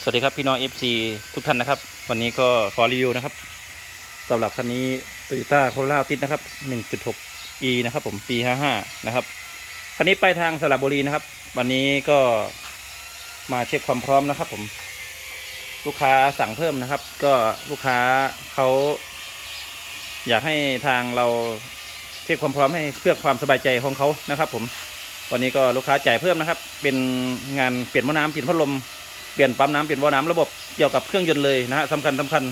สวัสดีครับพี่น้อง FC ทุกท่านนะครับ วันนี้ก็ขอรีวิวนะครับสำหรับคันนี้ Toyota Corolla Altis นะครับ 1.6e นะครับ ผมปี 55 นะครับคันนี้ไปทางสระบุรีนะครับ วันนี้ก็มาเช็คความพร้อมนะครับ ผม ลูกค้าสั่งเพิ่มนะครับ ก็ลูกค้าเขาอยากให้ทางเราเช็คความพร้อมให้เพื่อความสบายใจของเขานะครับ ผมวันนี้ก็ลูกค้าจ่ายเพิ่มนะครับ เป็นงานเปลี่ยนหม้อน้ำเปลี่ยนพัดลม เปลี่ยนปั๊มน้ำเปลี่ยนวาล์วน้ำระบบเกี่ยวกับเครื่องยนต์เลยนะฮะสำคัญสำคัญ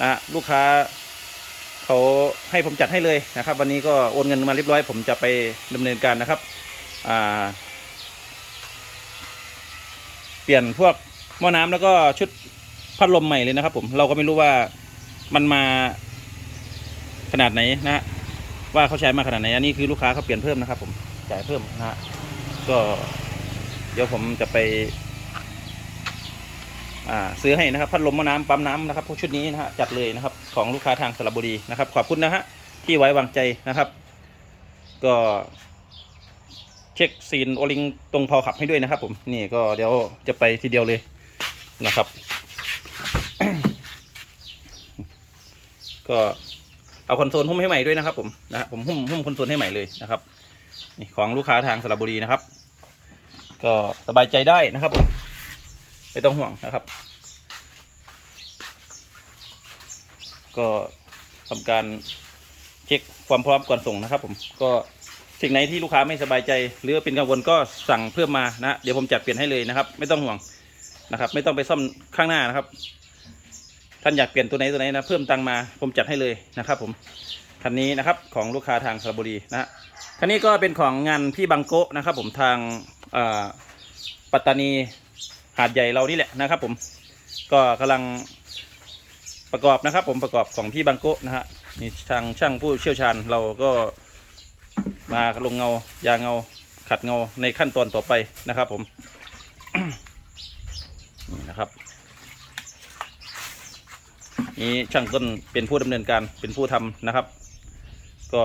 นะฮะลูกค้าเขาให้ผมจัดให้เลยนะครับ วันนี้ก็โอนเงินมาเรียบร้อย ผมจะไปดำเนินการนะครับอ่าเปลี่ยนพวกหม้อน้ำแล้วก็ชุดพัดลมใหม่เลยนะครับผมเราก็ไม่รู้ว่ามันมาขนาดไหนนะฮะว่าเขาใช้มาขนาดไหนอันนี้คือลูกค้าเขาเปลี่ยนเพิ่มนะครับ ผมจ่ายเพิ่มนะฮะก็เดี๋ยวผมจะไป ซื้อให้นะครับพัดลมม้อน้ำปั๊มน้ำนะครับพวกชุดนี้นะฮะจัดเลยนะครับของลูกค้าทางสระบุรีนะครับ ขอบคุณนะฮะที่ไว้วางใจนะครับ ก็เช็คซีนโอลิงตรงพอขับให้ด้วยนะครับ ผมนี่ก็เดี๋ยวจะไปทีเดียวเลยนะครับ ก็เอาคอนโซลหุ้มให้ใหม่ด้วยนะครับ ผมนะฮะผมหุ้มหุ้มคอนโซลให้ใหม่เลยนะครับนี่ของลูกค้าทางสระบุรีนะครับ ก็สบายใจได้นะครับผม ไม่ต้องห่วงนะครับ ก็ทำการเช็คความพร้อมก่อนส่งนะครับ ผมก็สิ่งไหนที่ลูกค้าไม่สบายใจ หรือเป็นกังวลก็สั่งเพิ่มมานะเดี๋ยวผมจัดเปลี่ยนให้เลยนะครับ ไม่ต้องห่วงนะครับ ไม่ต้องไปซ่อมข้างหน้านะครับ ท่านอยากเปลี่ยนตัวไหนตัวไหนนะเพิ่มตังมาผมจัดให้เลยนะครับ ผมคันนี้นะครับของลูกค้าทางสระบุรีนะคันนี้ก็เป็นของงานพี่บังโกะนะครับ ผมทางอ่าปัตตานี หาดใหญ่เรานี่แหละนะครับ ผมก็กำลังประกอบนะครับ ผมประกอบของพี่บังโกะนะฮะนี่ทางช่างผู้เชี่ยวชาญเราก็มาลงเงายางเงาขัดเงาในขั้นตอนต่อไปนะครับ ผมนี่นะครับนี่ช่างต้นเป็นผู้ดำเนินการเป็นผู้ทำนะครับ ก็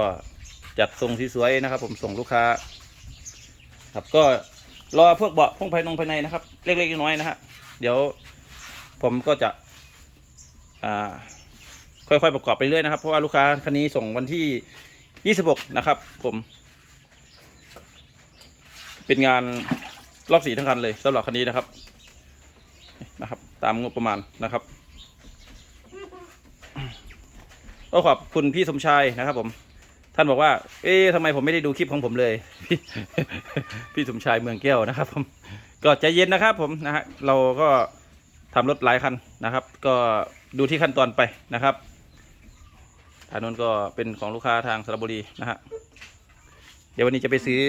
จัดทรงที่สวยนะครับ ผมส่งลูกค้า ครับก็ รอพวกเบาะพวกภายนงภายในนะครับ เล็กๆน้อยๆนะฮะเดี๋ยวผมก็จะค่อยๆประกอบไปเรื่อยนะครับ เพราะว่าลูกค้าคันนี้ส่งวันที่ 26 นะครับ ผม เป็นงานรอบสีทั้งคันเลยสำหรับคันนี้นะครับนะครับ ตามงบประมาณนะครับก็ขอบคุณพี่สมชายนะครับผม ท่านบอกว่า เอ๊ะทำไมผมไม่ได้ดูคลิปของผมเลย พี่สมชายเมืองแก้วนะครับผมก็ใจเย็นนะครับผมนะฮะเราก็ทำรถหลายคันนะครับ ก็ดูที่ขั้นตอนไปนะครับทางนู้นก็เป็นของลูกค้าทางสระบุรีนะฮะเดี๋ยววันนี้จะไปซื้อ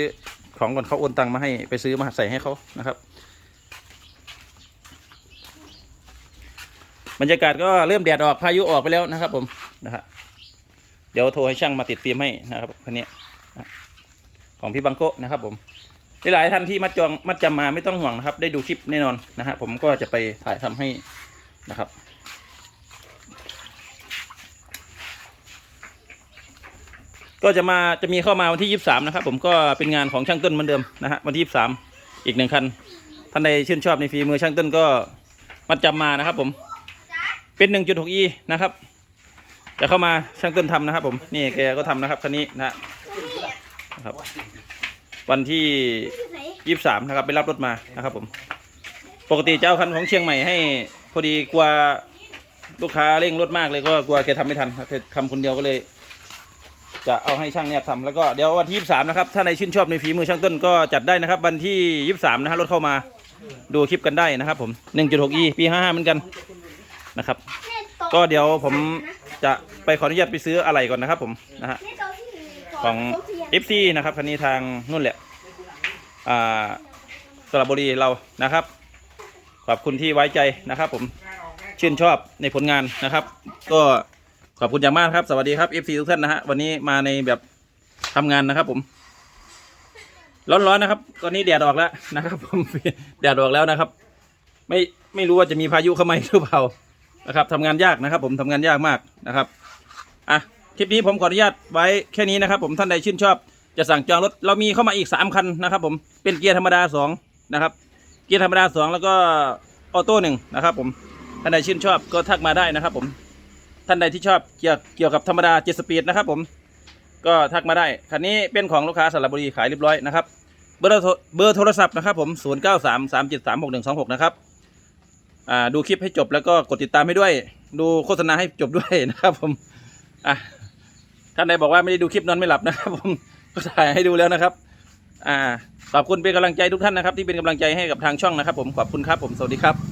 ของก่อนเขาโอนตังมาให้ไปซื้อมาใส่ให้เขานะครับ บรรยากาศก็เริ่มแดดออกพายุออกไปแล้วนะครับผมนะฮะ เดี๋ยวโทรให้ช่างมาติดฟิล์มให้นะครับคันนี้ของพี่บังโกะนะครับ ผมหลายท่านที่มัดจองมัดจำมาไม่ต้องห่วงนะครับ ได้ดูคลิปแน่นอนนะฮะผมก็จะไปถ่ายทำให้นะครับ ก็จะมาจะมีเข้ามาวันที่ยี่สามนะครับ ผมก็เป็นงานของช่างต้นเหมือนเดิมนะฮะวันที่ยี่สามอีกหนึ่งคันท่านใดชื่นชอบในฝีมือช่างต้นก็มัดจำมานะครับ ผมเป็นหนึ่งจุดหกอีนะครับ จะเข้ามาช่างต้นทำนะครับ ผมนี่แกก็ทำนะครับคันนี้นะครับ วันที่ยี่สิบสามนะครับ ไปรับรถมานะครับ ผม ปกติเจะเอาคันของเชียงใหม่ให้ พอดีกลัวลูกค้าเร่งรถมากเลยก็กลัวแกทำไม่ทันแกทำคนเดียวก็เลย จะเอาให้ช่างเนี่ยทำแล้วก็เดี๋ยววันที่ยี่สิบสามนะครับถ้าในชื่นชอบในฝีมือช่างต้นก็จัดได้นะครับ วันที่ยี่สิบสามนะฮะรถเข้ามาดูคลิปกันได้นะครับ ผมหนึ่งจุดหกอีปีห้าห้าเหมือนกันนะครับ ก็เดี๋ยวผม จะไปขออนุญาตไปซื้ออะไรก่อนนะครับ ผมนะฮะของ FC นะครับคันนี้ทางนู่นแหละอ่าสระบุรีเรานะครับ ขอบคุณที่ไว้ใจนะครับ ผมชื่นชอบในผลงานนะครับ ก็ขอบคุณอย่างมากครับ สวัสดีครับ FC ทุกท่านนะฮะวันนี้มาในแบบทำงานนะครับ ผม ร้อนๆนะครับ ตอนนี้แดดออกแล้วนะครับ ผมแดดออกแล้วนะครับ ไม่ไม่รู้ว่าจะมีพายุเข้ามาหรือเปล่า นะครับทำงานยากนะครับ ผมทำงานยากมากนะครับอะคลิปนี้ผมขออนุญาตไว้แค่นี้นะครับผมท่านใดชื่นชอบ จะสั่งจองรถเรามีเข้ามาอีกสามคันนะครับ ผมเป็นเกียร์ธรรมดาสองนะครับเกียร์ธรรมดาสองแล้วก็ออโต้หนึ่งนะครับ ผมท่านใดชื่นชอบก็ทักมาได้นะครับ ผมท่านใดที่ชอบเกี่ยวเกี่ยวกับธรรมดาเจ็ดสปีดนะครับ ผมก็ทักมาได้คันนี้เป็นของลูกค้าสระบุรีขายเรียบร้อยนะครับเบอร์โทรเบอร์โทรศัพท์นะครับผม 0 9 3 3 7 3 6 1 2 6 นะครับ ดูคลิปให้จบแล้วก็กดติดตามให้ด้วย ดูโฆษณาให้จบด้วยนะครับ ผมอะท่านใดบอกว่าไม่ได้ดูคลิปนอนไม่หลับนะครับผมก็ถ่ายให้ดูแล้วนะครับ อ่าขอบคุณเป็นกำลังใจทุกท่านนะครับ ที่เป็นกำลังใจให้กับทางช่องนะครับ ผมขอบคุณครับผมสวัสดีครับ